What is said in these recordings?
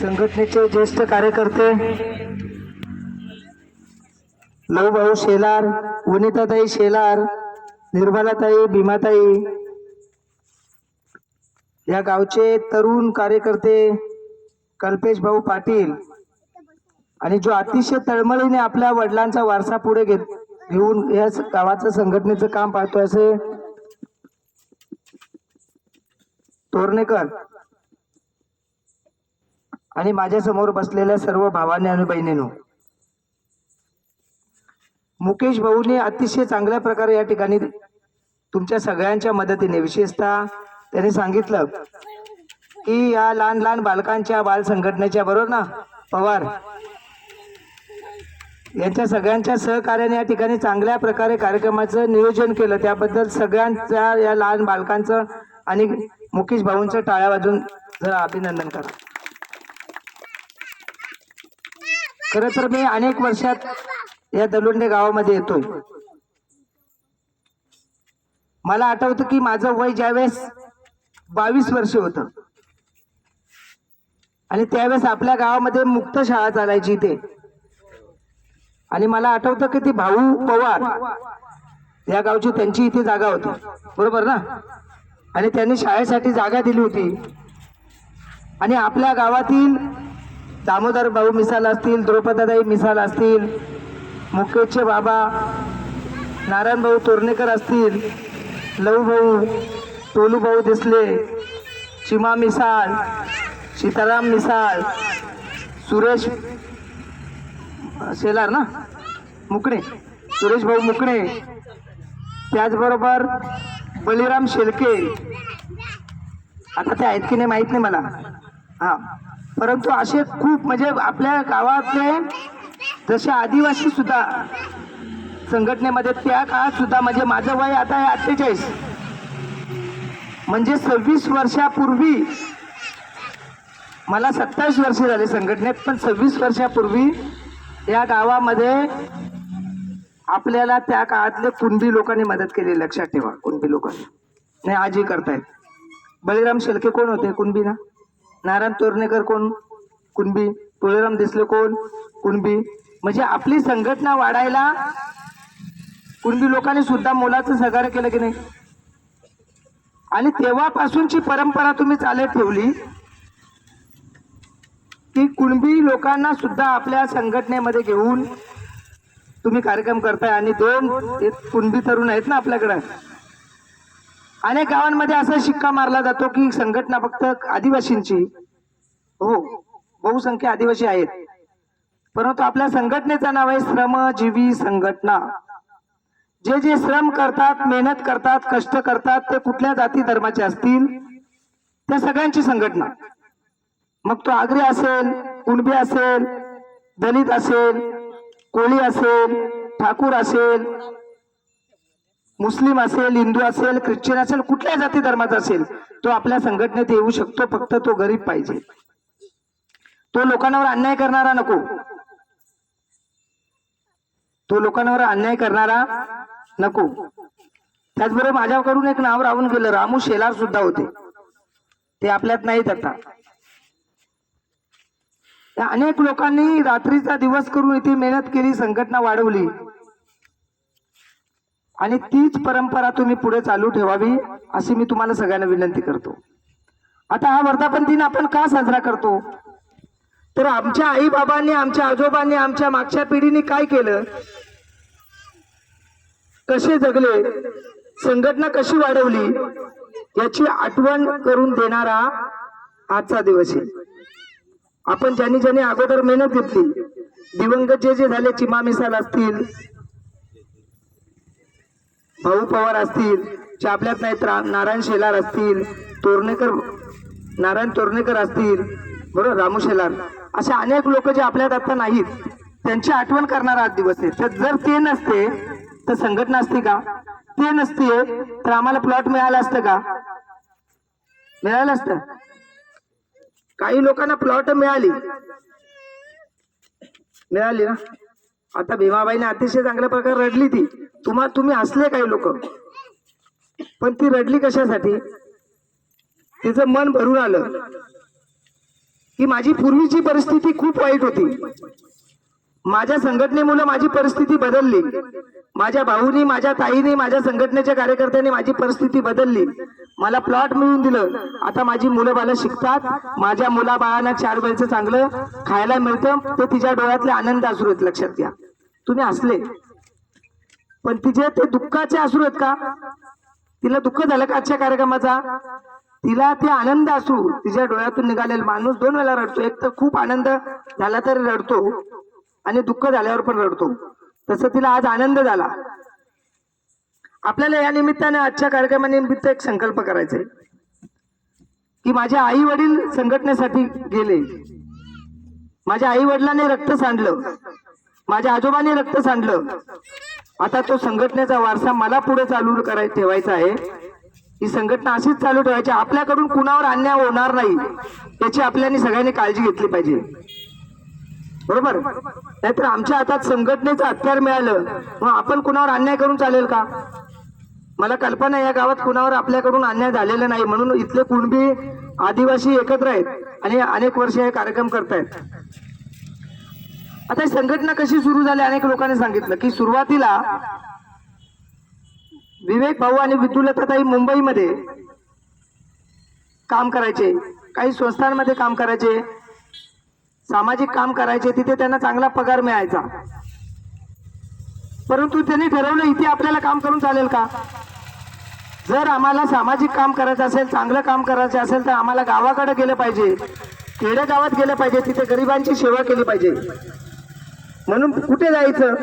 संघटनेचे ज्येष्ठ कार्यकर्ते लवभाऊ शेलार वनिताताई शेलार निर्मलाताई भीमाताई या गावचे तरुण कार्यकर्ते कल्पेश भाऊ पाटील आणि जो अतिशय तळमळीने आपल्या वडिलांचा वारसा पुढे घेत घेऊन या गावाचं संघटनेचं काम पाहतोय असे तोरणेकर. आणि माझ्यासमोर बसलेल्या सर्व भावाने आणि बहिणीनो मुकेश भाऊने अतिशय चांगल्या प्रकारे या ठिकाणी तुमच्या सगळ्यांच्या मदतीने विशेषतः त्यांनी सांगितलं की या लहान लहान बालकांच्या बाल संघटनेच्या बरोबर ना? पवार. यांच्या सगळ्यांच्या सहकार्याने या ठिकाणी चांगल्या प्रकारे कार्यक्रमाचं नियोजन केलं. त्याबद्दल सगळ्यांच्या या लहान बालकांचं आणि मुकेश भाऊंचं टाळ्या वाजून जरा अभिनंदन करा. खरं तर मी अनेक वर्षात या दलोंडे गावामध्ये येतोय. मला आठवतं की माझं वय ज्यावेळेस बावीस वर्ष होतं. आणि त्यावेळेस आपल्या गावामध्ये मुक्त शाळा चालायची इथे. आणि मला आठवतं की ती भाऊ पवार या गावची त्यांची इथे जागा होती. बरोबर ना? आणि त्यांनी शाळेसाठी जागा दिली होती. आणि आपल्या गावातील दामोदर भाऊ मिसाल असतील द्रौपदादाई मिसाल असतील मुकेशचे बाबा नारायण भाऊ तोरणेकर असतील लहू भाऊ टोलू भाऊ दिसले चिमा मिसाळ सीताराम मिसाळ सुरेश शेलार ना? मुकणे सुरेश भाऊ मुकणे. त्याचबरोबर बलिराम शेलके. आता ते आहेत की नाही माहीत नाही मला. हां. परंतु असे खूप म्हणजे आपल्या गावातले जसे आदिवासी सुद्धा संघटनेमध्ये त्या काळात सुद्धा म्हणजे माझं वय आता आहे अठ्ठेचाळीस. म्हणजे सव्वीस वर्षापूर्वी मला सत्तावीस वर्ष झाले संघटनेत पण सव्वीस वर्षापूर्वी या गावामध्ये आपल्याला त्या काळातले कुणबी लोकांनी मदत केली लक्षात ठेवा कुणबी लोकांनी. नाही आजही करतायत. बळीराम शेलके कोण होते? कुणबी ना? नारायण तोरणेकर कोण? कुणबी? तुळेराम दिसले कोण? कुणबी? म्हणजे आपली संघटना वाढायला कुणबी लोकांनी सुद्धा मोलाचं सहकार्य केलं की नाही? आणि तेव्हापासूनची परंपरा तुम्ही चालत ठेवली की कुणबी लोकांना सुद्धा आपल्या संघटनेमध्ये घेऊन तुम्ही कार्यक्रम करताय आणि दोन कुणबी तरुण आहेत ना आपल्याकडं? अनेक गावांमध्ये असा शिक्का मारला जातो की संघटना फक्त आदिवासींची हो बहुसंख्य आदिवासी आहेत. परंतु आपल्या संघटनेचं नाव आहे श्रमजीवी संघटना. जे जे श्रम करतात मेहनत करतात कष्ट करतात ते कुठल्या जाती धर्माचे असतील? त्या सगळ्यांची संघटना. मग तो आगरी असेल कुणबी असेल दलित असेल कोळी असेल ठाकूर असेल मुस्लिम असेल हिंदू असेल ख्रिश्चन असेल कुठल्या जाती धर्माचा असेल तो आपल्या संघटनेत येऊ शकतो फक्त तो गरीब पाहिजे. तो लोकांवर अन्याय करणारा नको. तो लोकांवर अन्याय करणारा नको. त्याचबरोबर माझ्याकडून एक नाव राहून गेलं रामू शेलार सुद्धा होते. ते आपल्यात नाहीत आता. त्या अनेक लोकांनी रात्रीचा दिवस करून इथे मेहनत केली संघटना वाढवली. आणि तीच परंपरा तुम्ही पुढे चालू ठेवावी अशी मी तुम्हाला सगळ्यांना विनंती करतो. आता हा वर्धापन दिन आपण का साजरा करतो? तर आमच्या आई बाबांनी आमच्या आजोबांनी आमच्या मागच्या पिढीने काय केलं? कसे जगले? संघटना कशी वाढवली? याची आठवण करून देणारा आजचा दिवस आहे. आपण ज्यांनी ज्यांनी अगोदर मेहनत घेतली दिवंगत जे जे झाले चिमा मिसाल असतील भाऊ पवार असतील जे आपल्यात नाहीत नारायण शेलार असतील तोरणेकर नारायण तोरणेकर असतील बरोबर? रामू शेलार. असे अनेक लोक जे आपल्यात आता नाहीत त्यांची आठवण करणारा आज दिवस आहे. तर जर ते नसते तर संघटना असते का? ते नसते तर आम्हाला प्लॉट मिळालं असतं का? मिळालं असतं. काही लोकांना प्लॉट मिळाली. मिळाली ना? आता भीमाबाईने अतिशय चांगल्या प्रकारे रडली ती. तुम्हा तुम्ही हसले काही लोक. पण ती रडली कशासाठी? तिचं मन भरून आलं. की माझी पूर्वीची परिस्थिती खूप वाईट होती. माझ्या संघटनेमुळे माझी परिस्थिती बदलली. माझ्या भाऊनी माझ्या ताईने माझ्या संघटनेच्या कार्यकर्त्यांनी माझी परिस्थिती बदलली. मला प्लॉट मिळवून दिलं. आता माझी मुलं बालं शिकतात. माझ्या मुला बाळांना चार वेळचं चांगलं खायला मिळतं. तर तिच्या डोळ्यातले आनंद असू आहेत लक्षात घ्या. तुम्ही हसले पण तिचे ते दुःखाचे अश्रू आहेत का? तिला दुःख झालं का आजच्या कार्यक्रमाचा? तिला ते आनंद असू तिच्या डोळ्यातून निघालेला माणूस दोन वेळा रडतो. एक तर खूप आनंद झाला तर रडतो आणि दुःख झाल्यावर पण रडतो. तसं तिला आज आनंद झाला. आपल्याला या निमित्ताने आजच्या कार्यक्रमानिमित्त एक संकल्प करायचा की माझ्या आई वडील संघटनेसाठी गेले. माझ्या आई वडिलांनी रक्त सांडलं. माझ्या आजोबांनी रक्त सांडलं. आता तो संघटनेचा वारसा मला पुढे चालू कराय ठेवायचा आहे. ही संघटना अशीच चालू ठेवायची आपल्याकडून कुणावर अन्याय होणार नाही याची आपल्यानी सगळ्यांनी काळजी घेतली पाहिजे. बरोबर? नाहीतर आमच्या हातात संघटनेचं हत्यार मिळालं मग आपण कुणावर अन्याय करून चालेल का? मला कल्पना या गावात कुणावर आपल्याकडून अन्याय झालेला नाही म्हणून इथले कुणबी आदिवासी एकत्र आहेत आणि अनेक वर्ष हे कार्यक्रम करतायत. आता ही संघटना कशी सुरू झाली? अनेक लोकांनी सांगितलं की सुरुवातीला विवेक भाऊ आणि विद्युलताताई मुंबईमध्ये काम करायचे. काही संस्थांमध्ये काम करायचे. सामाजिक काम करायचे. तिथे त्यांना चांगला पगार मिळायचा. परंतु त्यांनी ठरवलं इथे आपल्याला काम करून चालेल का? जर आम्हाला सामाजिक काम करायचं असेल चांगलं काम करायचं असेल तर आम्हाला गावाकडे गेलं पाहिजे. खेडेगावात गेलं पाहिजे. तिथे गरिबांची सेवा केली पाहिजे. म्हणून कुठे जायचं?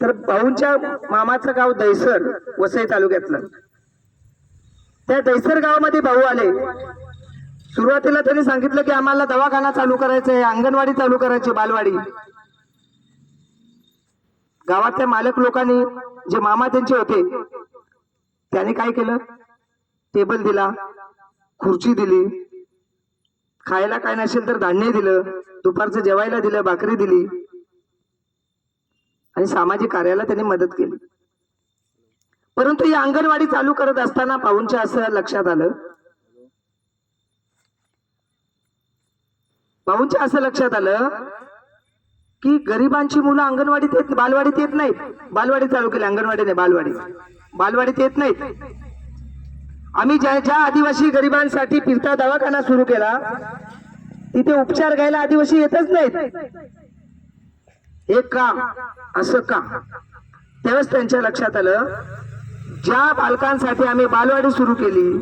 तर भाऊंच्या मामाचं गाव दैसर वसई तालुक्यातलं. त्या दैसर गावामध्ये भाऊ आले. सुरुवातीला त्यांनी सांगितलं की आम्हाला दवाखाना चालू करायचा आहे अंगणवाडी चालू करायची बालवाडी. गावातल्या मालक लोकांनी जे मामा त्यांचे होते त्यांनी काय केलं? टेबल दिला खुर्ची दिली खायला काय नसेल तर धान्य दिलं दुपारचं जेवायला दिलं भाकरी दिली. आणि सामाजिक कार्याला त्यांनी मदत केली. परंतु ही अंगणवाडी चालू करत असताना पाहूनच्या असं लक्षात आलं. पाहुणच्या असं लक्षात आलं की गरिबांची मुलं अंगणवाडीत येत बालवाडीत येत नाहीत. बालवाडी चालू केली अंगणवाडी नाही बालवाडी बालवाडीत येत नाहीत. आम्ही ज्या ज्या आदिवासी गरिबांसाठी फिरता दवाखाना सुरू केला तिथे उपचार घ्यायला आदिवासी येतच नाहीत. हे का असं का त्यावेळेस त्यांच्या लक्षात आलं ज्या बालकांसाठी आम्ही बालवाडी सुरू केली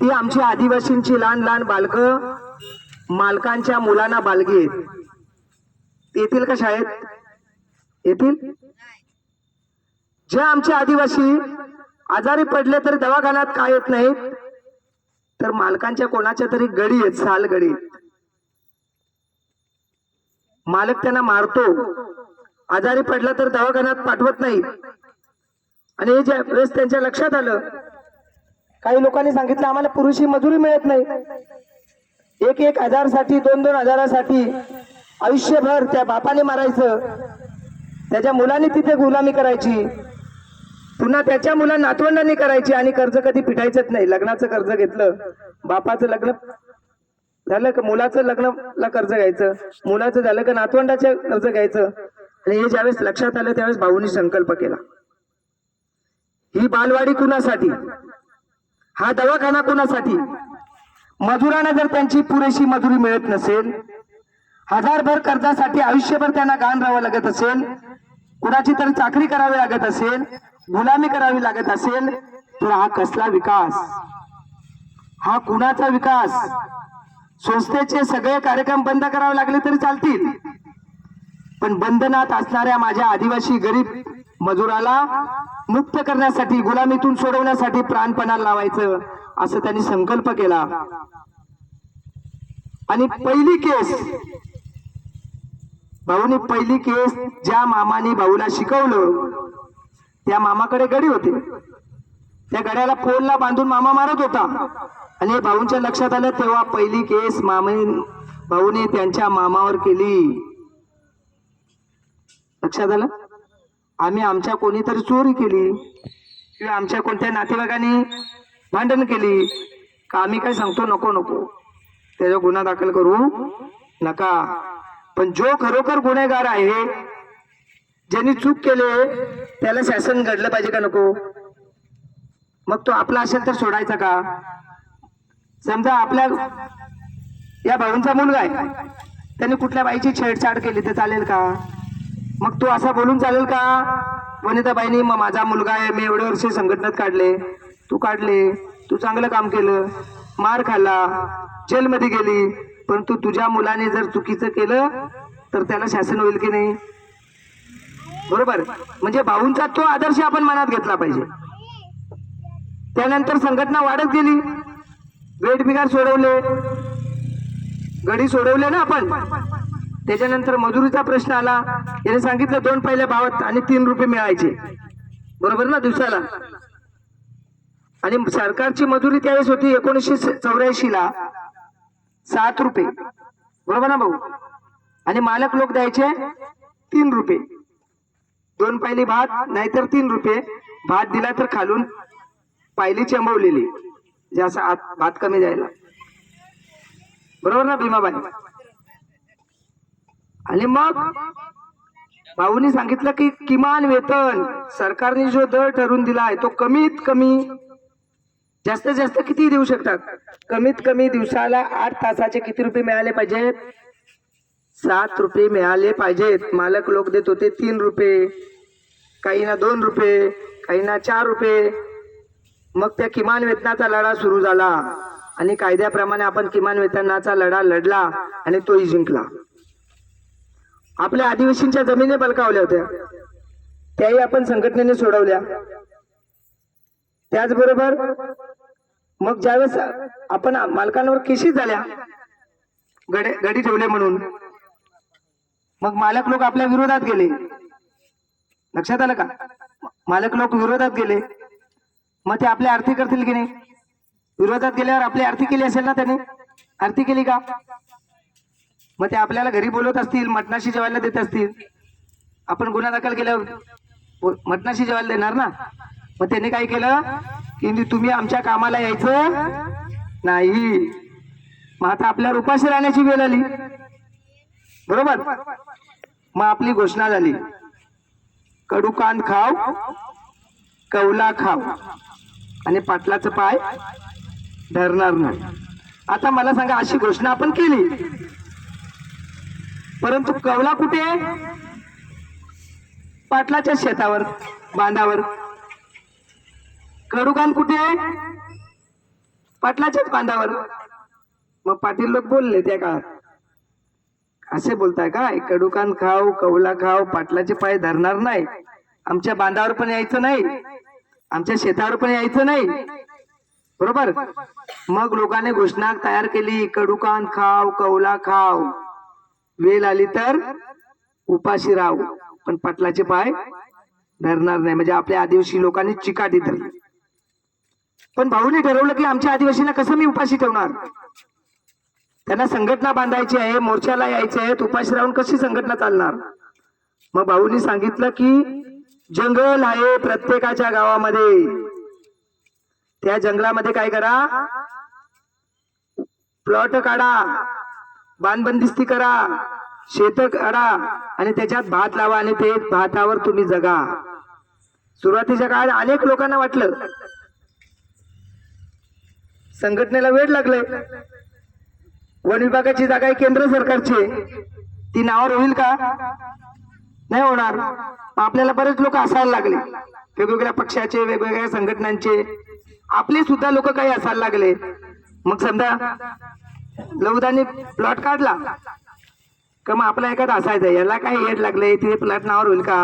ती आमची आदिवासींची लहान लहान बालकं मालकांच्या मुलांना बालगी आहेत. येतील का शाळेत? येतील? जे आमचे आदिवासी आजारी पडले तरी दवाखान्यात काय येत नाहीत? तर मालकांच्या कोणाच्या तरी गडी आहेत साल गडी मालक त्यांना मारतो. आजारी पडला तर दवाखान्यात पाठवत नाही. आणि हे ज्या वेळेस त्यांच्या लक्षात आलं काही लोकांनी सांगितलं आम्हाला पुरुषी मजुरी मिळत नाही. एक एक हजारसाठी दोन दोन हजारासाठी आयुष्यभर त्या बापाने मारायचं. त्याच्या मुलाने तिथे गुलामी करायची. पुन्हा त्याच्या मुला नातवंडांनी करायची आणि कर्ज कधी पिटायचंच नाही. लग्नाचं कर्ज घेतलं बापाचं लग्न झालं का मुलाचं लग्नला कर्ज घ्यायचं? मुलाचं झालं का नातवंडाचं कर्ज घ्यायचं? आणि हे ज्यावेळेस लक्षात आलं त्यावेळेस भाऊनी संकल्प केला. ही बालवाडी कुणासाठी? हा दवाखाना कुणासाठी? मजुरांना जर त्यांची पुरेशी मजुरी मिळत नसेल हजारभर कर्जासाठी आयुष्यभर त्यांना गाण राहावं लागत असेल कुणाची तरी चाकरी करावी लागत असेल गुलामी करावी लागत असेल तर हा कसला विकास? हा कुणाचा विकास? संस्थेचे सगळे कार्यक्रम बंद करावे लागले तरी चालतील. पण बंधनात असणाऱ्या माझ्या आदिवासी गरीब मजुराला मुक्त करण्यासाठी गुलामीतून सोडवण्यासाठी प्राणपणाला लावायचं असं त्यांनी संकल्प केला. आणि पहिली केस भाऊनी पहिली केस ज्या मामाने भाऊला शिकवलं त्या मामाकडे गडी होते. त्या गड्याला पोलला बांधून मामा मारत होता. आणि भाऊंच्या लक्षात आलं तेव्हा पहिली केस मामे भाऊने त्यांच्या मामावर केली. लक्षात आलं? आम्ही आमच्या कोणीतरी चोरी केली. किंवा आमच्या कोणत्या नातेवाईकांनी भांडण केली. का आम्ही काय सांगतो? नको नको. त्याचा गुन्हा दाखल करू नका. पण जो खरोखर गुन्हेगार आहे ज्यांनी चूक केले त्याला शासन घडलं पाहिजे का नको? मग तो आपला असेल तर सोडायचा का? समजा आपल्या या भाऊंचा मुलगा आहे. त्याने कुठल्या बाईची छेडछाड केली तर चालेल का? मग तू असा बोलून चालेल का? वनिताबाईनी मग माझा मुलगा आहे मी एवढे वर्ष संघटनेत काढले. तू काढले. तू चांगलं काम केलं. मार खाल्ला. जेलमध्ये गेली. परंतु तुझ्या मुलाने जर चुकीचं केलं तर त्याला शासन होईल की नाही? बरोबर? म्हणजे भाऊंचा तो आदर्श आपण मनात घेतला पाहिजे. त्यानंतर संघटना वाढत गेली. वेट बिगार सोडवले. गडी सोडवले ना आपण. त्याच्यानंतर मजुरीचा प्रश्न आला. याने सांगितलं दोन पहिल्या भावात आणि तीन रुपये मिळायचे. बरोबर ना दिवसाला? आणि सरकारची मजुरी त्यावेळेस होती एकोणीसशे चौऱ्याऐंशी ला सात रुपये. बरोबर ना भाऊ? आणि मालक लोक द्यायचे तीन रुपये. दोन पायली भात नाहीतर तीन रुपये. भात दिला तर खालून पायली चंबवलेली म्हणजे असं आत भात कमी द्यायला. बरोबर ना भीमाबाई? आणि मग भाऊनी सांगितलं की किमान वेतन सरकारने जो दर ठरवून दिला आहे तो कमीत कमी जास्तीत जास्त किती देऊ शकतात? कमीत कमी दिवसाला आठ तासाचे किती रुपये मिळाले पाहिजेत? सात रुपये मिळाले पाहिजेत. मालक लोक देत होते तीन रुपये काहींना दोन रुपये काहींना चार रुपये. मग त्या किमान वेतनाचा लढा सुरू झाला. आणि कायद्याप्रमाणे आपण किमान वेतनाचा लढा लढला आणि तोही जिंकला. आपल्या आदिवासींच्या जमिनी बलकावल्या होत्या. त्याही आपण संघटनेने सोडवल्या. त्याचबरोबर मग ज्यावेळेस आपण मालकांवर केशी झाल्या गडे गडी ठेवले म्हणून मग मालक लोक आपल्या विरोधात गेले. लक्षात आलं का? मालक लोक विरोधात गेले. मग ते आपले आरती करतील की नाही? विरोधात गेल्यावर आपली आरती केली असेल ना त्याने? आरती केली का? मग ते आपल्याला घरी बोलवत असतील मटणाशी जेवायला देत असतील. आपण गुन्हा दाखल केल्यावर मटनाशी मटणाशी जेवायला देणार ना? मग त्याने काय केलं? की तुम्ही आमच्या कामाला यायचं नाही. मग आता आपल्यावर उपाशी राहण्याची वेळ आली. बरोबर? मग आपली घोषणा झाली. कडू कांद खाव कवला खाव. आणि पाटलाचं पाय धरणार नाही. आता मला सांगा अशी घोषणा आपण केली. परंतु कवला कुठे आहे? पाटलाच्या शेतावर बांधावर. कडुकान कुठे आहे? पाटलाच्याच बांधावर. मग पाटील लोक बोलले त्या काळात. असे बोलताय काय कडुकान खाऊ कवला खाऊ पाटलाचे पाय धरणार नाही. आमच्या बांधावर पण यायचं नाही. आमच्या शेतावर पण यायचं नाही. बरोबर? मग लोकांनी घोषणा तयार केली कडुकान खाव कवला खाव. वेल आली तर उपाशी राव. पण पाटलाचे पाय धरणार नाही. म्हणजे आपल्या आदिवासी लोकांनी चिकाटी धरली. पण भाऊने ठरवलं की आमच्या आदिवासींना कसं मी उपाशी ठेवणार? त्यांना संघटना बांधायची आहे मोर्चाला यायचे आहे उपाशी राहून कशी संघटना चालणार? मग भाऊनी सांगितलं की जंगल आहे प्रत्येकाच्या गावामध्ये. त्या जंगलामध्ये काय करा? प्लॉट काढा बांधबंदिस्ती करा शेत काढा आणि त्याच्यात भात लावा आणि ते भातावर तुम्ही जगा. सुरुवातीच्या काळात अनेक लोकांना वाटलं. संघटनेला वेळ लागले वन विभागाची जागा आहे केंद्र सरकारची. ती नावावर होईल का? नाही होणार. आपल्याला बरेच लोक असायला लागले. वेगवेगळ्या पक्षाचे वेगवेगळ्या संघटनांचे. आपले सुद्धा लोक काही असायला लागले. मग समजा लवदानी प्लॉट काढला. का मग आपला एखादा असायचा याला काय येड लागले? ते प्लॉट नावावर होईल का?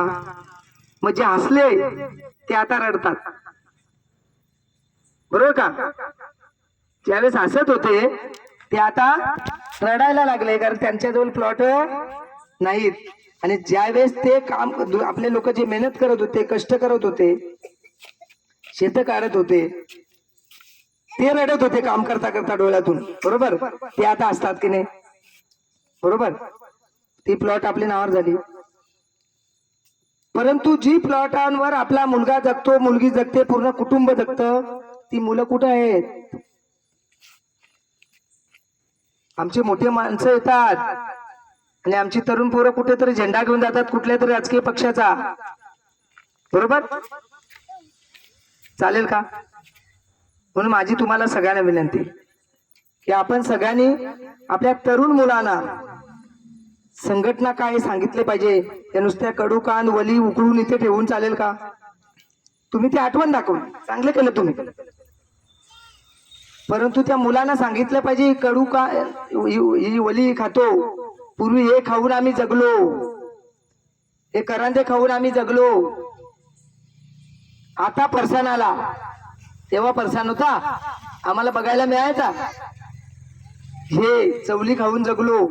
मग जे हसले ते आता रडतात. बरोबर का? ज्यावेळेस हसत होते ते आता रडायला लागले कारण त्यांच्याजवळ प्लॉट नाहीत. आणि ज्यावेळेस ते काम आपले लोक जे मेहनत करत होते कष्ट करत होते शेत काढत होते ते रडत होते काम करता करता डोळ्यातून. बरोबर? ते आता असतात की नाही? बरोबर? ती प्लॉट आपल्या नावावर झाली. परंतु जी प्लॉटांवर आपला मुलगा जगतो मुलगी जगते पूर्ण कुटुंब जगतं ती मुलं कुठं आहेत? आमची मोठे माणसं येतात. आणि आमची तरुण पोरं कुठेतरी झेंडा घेऊन जातात कुठल्या तरी राजकीय पक्षाचा. बरोबर? चालेल का? म्हणून माझी तुम्हाला सगळ्यांना विनंती की आपण सगळ्यांनी आपल्या तरुण मुलांना संघटना काय सांगितले पाहिजे त्या नुसत्या कडू कान वली उकळून इथे ठेवून चालेल का? तुम्ही ते आठवण दाखवून. चांगलं केलं तुम्ही. परंतु त्या मुलांना सांगितलं पाहिजे कडू का ही वली खातो. पूर्वी हे खाऊन आम्ही जगलो. हे करंदे खाऊन आम्ही जगलो. आता परसान आला. तेव्हा परसान होता. आम्हाला बघायला मिळायचा. हे चवली खाऊन जगलो.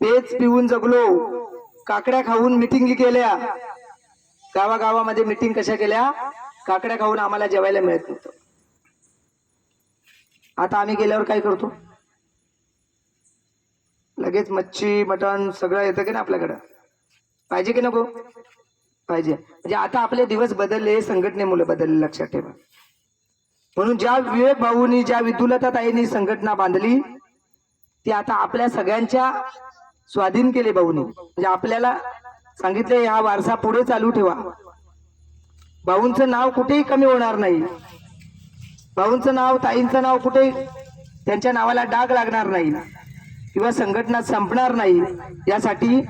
पेच पिऊन जगलो. काकड्या खाऊन मिटिंग केल्या. गावागावामध्ये मिटिंग कशा केल्या? काकड्या खाऊन आम्हाला जेवायला मिळत नव्हतं. आता आम्ही गेल्यावर काय करतो? लगेच मच्छी मटण सगळं येतं की ना आपल्याकडं? पाहिजे की नको? पाहिजे. म्हणजे आता आपले दिवस बदलले संघटनेमुळे बदलले लक्षात ठेवा. म्हणून ज्या विवेक भाऊनी ज्या विदुलता ताईंनी संघटना बांधली ती आता आपल्या सगळ्यांच्या स्वाधीन केले भाऊनी. म्हणजे आपल्याला सांगितले हा वारसा पुढे चालू ठेवा. भाऊंचं नाव कुठेही कमी होणार नाही. भाऊंचं नाव ताईंचं नाव कुठे त्यांच्या नावाला डाग लागणार नाही. किंवा संघटना संपणार नाही यासाठी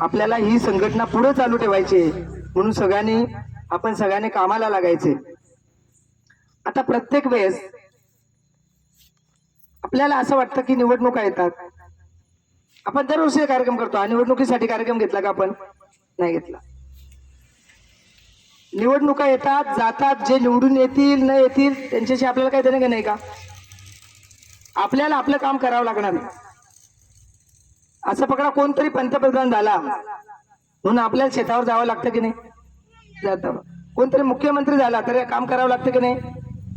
आपल्याला ही संघटना पुढे चालू ठेवायची आहे. म्हणून सगळ्यांनी आपण सगळ्यांनी कामाला लागायचे. आता प्रत्येक वेळेस आपल्याला असं वाटतं की निवडणुका येतात. आपण दरवर्षी कार्यक्रम करतो. आणि निवडणुकीसाठी कार्यक्रम घेतला का आपण? नाही घेतला. निवडणुका येतात जातात जे निवडून येतील न येतील त्यांच्याशी आपल्याला काही देणं नाही का? आपल्याला आपलं काम करावं लागणार. असं पकडा कोणतरी पंतप्रधान झाला. म्हणून आपल्याला शेतावर जावं लागतं की नाही? जातं. कोणतरी मुख्यमंत्री झाला तरी काम करावं लागतं की नाही?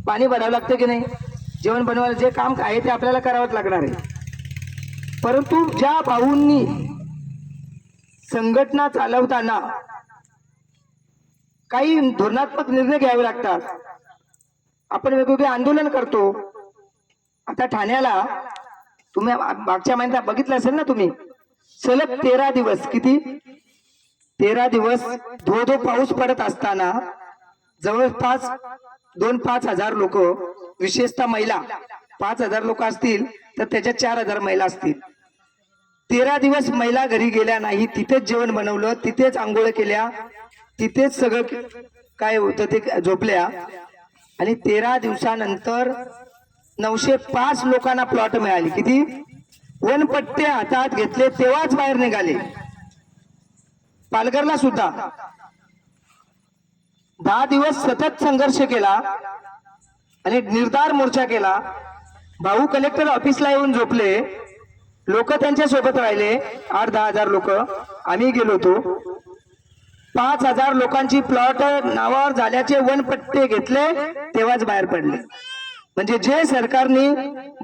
पाणी भरावं लागतं की नाही? जेवण बनवायला जे काम आहे ते आपल्याला करावंच लागणार आहे. परंतु ज्या भाऊंनी संघटना चालवताना काही धोरणात्मक निर्णय घ्यावे लागतात. आपण वेगवेगळे आंदोलन करतो. आता ठाण्याला तुम्ही मागच्या महिन्यात बघितलं असेल ना तुम्ही? सलग तेरा दिवस किती? तेरा दिवस धो धो पाऊस पडत असताना जवळपास दोन पाच हजार लोक विशेषतः महिला पाच हजार लोक असतील तर त्याच्यात चार हजार महिला असतील. तेरा दिवस महिला घरी गेल्या नाही तिथेच जेवण बनवलं तिथेच आंघोळ केल्या तिथेच सगळं काय होतं ते झोपल्या. आणि तेरा दिवसानंतर नऊशे पाच लोकांना प्लॉट मिळाली. किती? वनपट्टे हातात घेतले तेव्हाच बाहेर निघाले. पालघरला सुद्धा. दहा दिवस सतत संघर्ष केला आणि निर्धार मोर्चा केला. भाऊ कलेक्टर ऑफिसला येऊन झोपले. लोक त्यांच्यासोबत राहिले. आठ दहा हजार लोक. आम्ही गेलो होतो. पाच हजार लोकांची प्लॉट नावावर झाल्याचे वनपट्टे घेतले तेव्हाच बाहेर पडले. म्हणजे जे सरकारने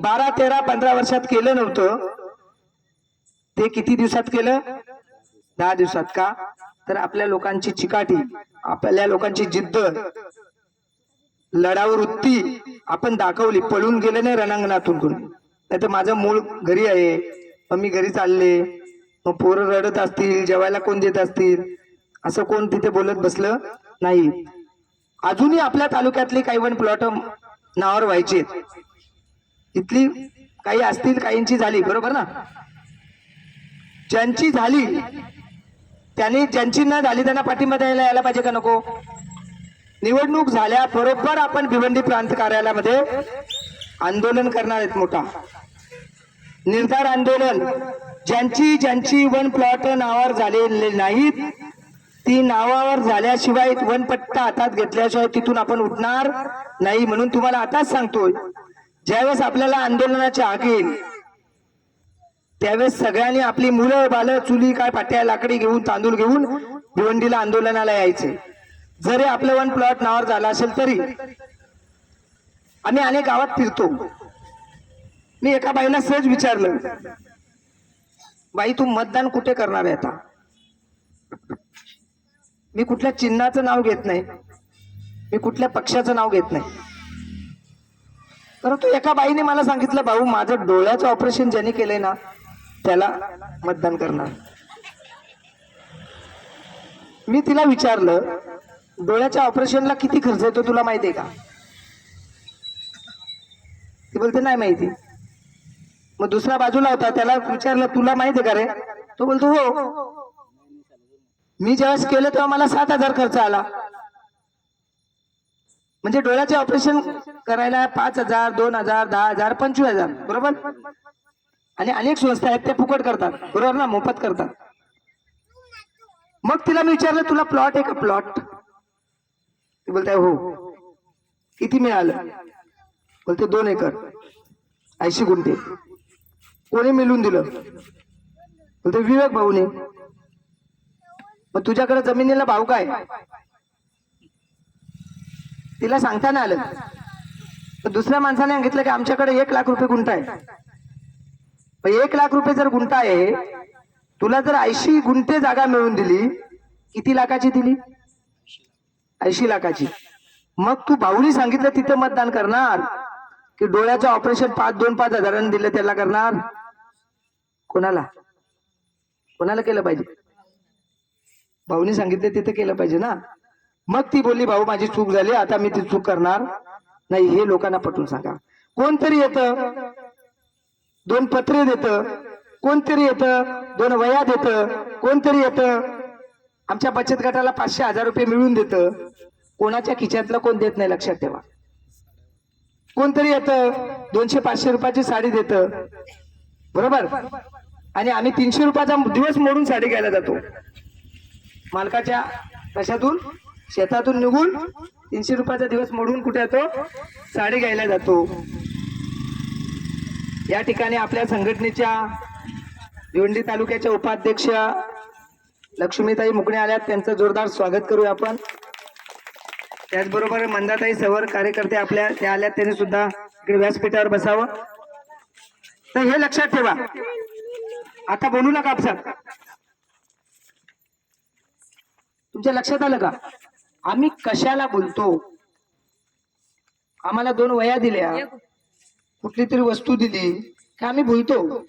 बारा तेरा पंधरा वर्षात केलं नव्हतं ते किती दिवसात केलं? दहा दिवसात का? तर आपल्या लोकांची चिकाटी आपल्या लोकांची जिद्द लढाऊ वृत्ती आपण दाखवली पळून गेले नाही रणांगणातून. नाही तर माझं मूळ घरी आहे मग मी घरी चालले मग पोरं रडत असतील जेवायला कोण देत असतील? असं कोण तिथे बोलत बसलं? नाही. अजूनही आपल्या तालुक्यातली काही वन प्लॉट नावावर व्हायची. इथली काही असतील काहींची झाली बरोबर ना? ज्यांची झाली त्यांनी ज्यांची न झाली त्यांना पाठिंबा द्यायला यायला पाहिजे का नको? निवडणूक झाल्या बरोबर आपण भिवंडी प्रांत कार्यालयामध्ये आंदोलन करणार आहेत मोठा. निर्धार आंदोलन. ज्यांची ज्यांची वन प्लॉट नावावर झालेले नाहीत ती नावावर झाल्याशिवाय वनपट्टा हातात घेतल्याशिवाय तिथून आपण उठणार नाही म्हणून तुम्हाला आताच सांगतोय. ज्यावेळेस आपल्याला आंदोलनाची हाक येईल त्यावेळेस सगळ्यांनी आपली मुलं बाल चुली काय पाट्या लाकडी घेऊन तांदूळ घेऊन भिवंडीला आंदोलनाला यायचे. जरी आपलं वन प्लॉट नावावर झाला असेल तरी आम्ही अनेक गावात फिरतो. मी एका बाईला सहज विचारलं बाई तू मतदान कुठे करणार आहे आता? मी कुठल्या चिन्हाचं नाव घेत नाही. मी कुठल्या पक्षाचं नाव घेत नाही. परंतु एका बाईने मला सांगितलं भाऊ माझं डोळ्याचं ऑपरेशन ज्याने केलंय ना त्याला मतदान करणार. मी तिला विचारलं डोळ्याच्या ऑपरेशनला किती खर्च येतो तुला माहिती आहे का? ती बोलते नाही माहिती. मग दुसऱ्या बाजूला होता त्याला विचारलं तुला माहिती आहे का रे? तो बोलतो हो. मी ज्यावेळेस केलं तेव्हा मला सात हजार खर्च आला. म्हणजे डोळ्याचे ऑपरेशन करायला पाच हजार दोन हजार दहा हजार पंचवीस हजार बरोबर? आणि अनेक संस्था आहेत त्या फुकट करतात. बरोबर ना? मोफत करतात. मग तिला मी विचारलं तुला प्लॉट आहे का प्लॉट ती बोलताय हो. किती मिळालं? बोलते दोन एकर. ऐंशी गुंठे. कोणी मिळून दिलं? बोलते विवेक भाऊने. मग तुझ्याकडे जमिनीला भाव काय? तिला सांगता नाही आलं दुसऱ्या माणसाने सांगितलं की आमच्याकडे एक लाख रुपये गुंठा आहे. एक लाख रुपये जर गुंठा आहे तुला जर ऐंशी गुंठे जागा मिळून दिली किती लाखाची दिली? ऐंशी लाखाची. मग तू भाऊनी सांगितलं तिथे मतदान करणार की डोळ्याचं ऑपरेशन पाच दोन पाच हजारांनी दिलं त्याला करणार? कोणाला? कोणाला केलं पाहिजे? भाऊनी सांगितलं तिथे केलं पाहिजे ना. मग ती बोलली भाऊ माझी चूक झाली आता मी ती चूक करणार नाही. हे लोकांना पटवून सांगा. कोणतरी येतं दोन पत्रे देत कोणतरी येतं दोन वया देत कोणतरी येतं आमच्या बचत गटाला पाचशे हजार रुपये मिळून देत. कोणाच्या खिच्यातलं कोण देत नाही लक्षात ठेवा. कोणतरी येतं दोनशे पाचशे रुपयाची साडी देत. बरोबर? आणि आम्ही तीनशे रुपयाचा दिवस मोडून साडी घ्यायला जातो. मालकाच्या कशातून? शेतातून निघून तीनशे रुपयाचा दिवस मोडून कुठे येतो साडी घ्यायला जातो. या ठिकाणी आपल्या संघटनेच्या भिवंडी तालुक्याच्या उपाध्यक्ष लक्ष्मीताई मुकणे आल्यात. त्यांचं जोरदार स्वागत करूया आपण. त्याचबरोबर मंदाताई सवर कार्यकर्ते आपल्या त्या आल्यात. त्यांनी सुद्धा इकडे व्यासपीठावर बसावं. तर हे लक्षात ठेवा. आता बोलू नका आपसात. तुमच्या लक्षात आलं का? आम्ही कशाला बोलतो? आम्हाला दोन वया दिल्या. कुठली तरी वस्तू दिली. की आम्ही बोलतो?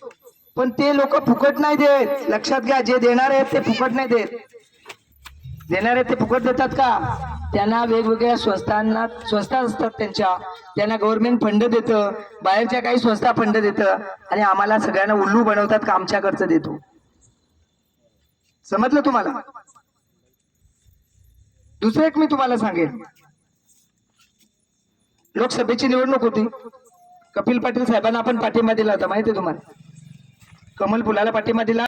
पण ते लोक फुकट नाही देत. लक्षात घ्या जे देणार आहेत ते फुकट नाही देत. देणार आहेत ते फुकट देतात का? त्यांना वेगवेगळ्या संस्थांना संस्था असतात त्यांच्या. त्यांना गव्हर्नमेंट फंड देतं. बाहेरच्या काही संस्था फंड देतं. आणि आम्हाला सगळ्यांना उल्लू बनवतात का आमच्याकडचं देतो. समजलं तुम्हाला? दुसरं एक मी तुम्हाला सांगेन. लोकसभेची निवडणूक होती. कपिल पाटील साहेबांना आपण पाठिंबा दिला होता माहिती आहे तुम्हाला? कमल फुलाला पाठिंबा दिला.